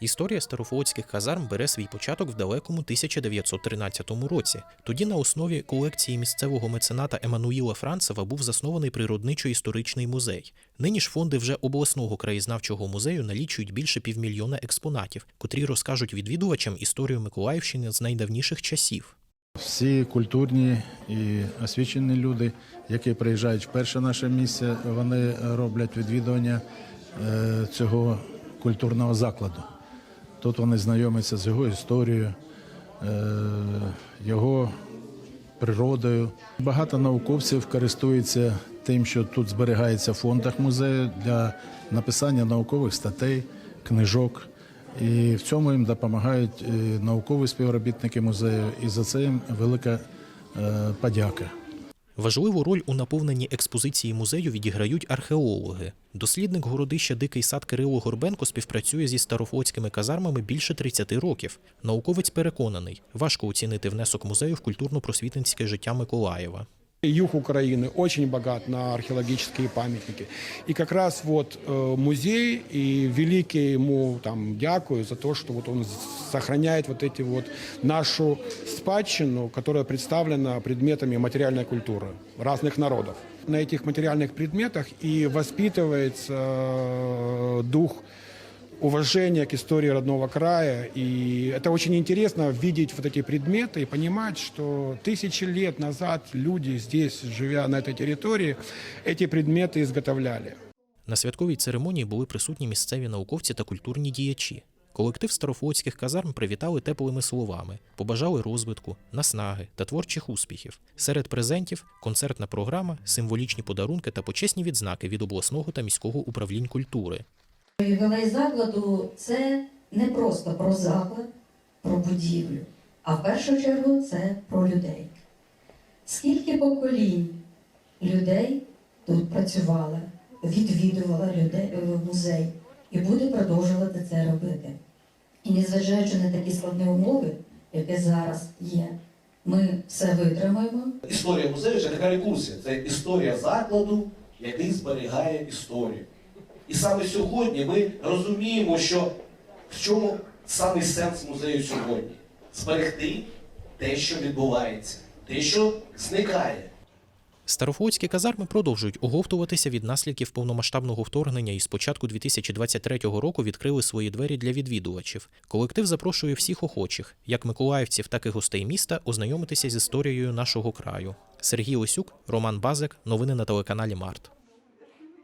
Історія старофлотських казарм бере свій початок в далекому 1913 році. Тоді на основі колекції місцевого мецената Еммануїла Францева був заснований природничо-історичний музей. Нині ж фонди вже обласного краєзнавчого музею налічують більше півмільйона експонатів, котрі розкажуть відвідувачам історію Миколаївщини з найдавніших часів. Всі культурні і освічені люди, які приїжджають вперше в наше місце, вони роблять відвідування е, цього культурного закладу. Тут вони знайомляться з його історією, е, його природою. Багато науковців користуються тим, що тут зберігається в фондах музею для написання наукових статей, книжок. І в цьому їм допомагають е, наукові співробітники музею, і за це їм велика е, подяка. Важливу роль у наповненні експозиції музею відіграють археологи. Дослідник городища Дикий сад Кирило Горбенко співпрацює зі старофлотськими казармами більше 30 років. Науковець переконаний, важко оцінити внесок музею в культурно-просвітницьке життя Миколаєва. Юг Украины очень богат на археологические памятники. И как раз вот э, музей и великий ему там дякую за то, что вот он сохраняет вот эти вот нашу спадщину, которая представлена предметами материальной культуры разных народов. На этих материальных предметах и воспитывается э, дух уважение к истории родного края. И это очень интересно видеть вот эти предметы и понимать, что тысячи лет назад люди здесь, живя на этой территории, эти предметы изготовляли. На святковій церемонії були присутні місцеві науковці та культурні діячі. Колектив старофлотських казарм привітали теплими словами, побажали розвитку, наснаги та творчих успіхів. Серед презентів концертна програма, символічні подарунки та почесні відзнаки від обласного та міського управлінь культури. Ювілей закладу це не просто про заклад, про будівлю, а в першу чергу це про людей. Скільки поколінь людей тут працювали, відвідували людей, е, музей і буде продовжувати це робити. І незважаючи на такі складні умови, які зараз є, ми все витримаємо, Історія музею це така рекурсія. Це історія закладу, який зберігає історію. І саме сьогодні ми розуміємо, що в чому саме сенс музею сьогодні зберегти те, що відбувається, те, що зникає. Старофлотські казарми продовжують оговтуватися від наслідків повномасштабного вторгнення і з початку 2023 року відкрили свої двері для відвідувачів. Колектив запрошує всіх охочих, як миколаївців, так і гостей міста, ознайомитися з історією нашого краю. Сергій Осюк, Роман Базик. Новини на телеканалі Март.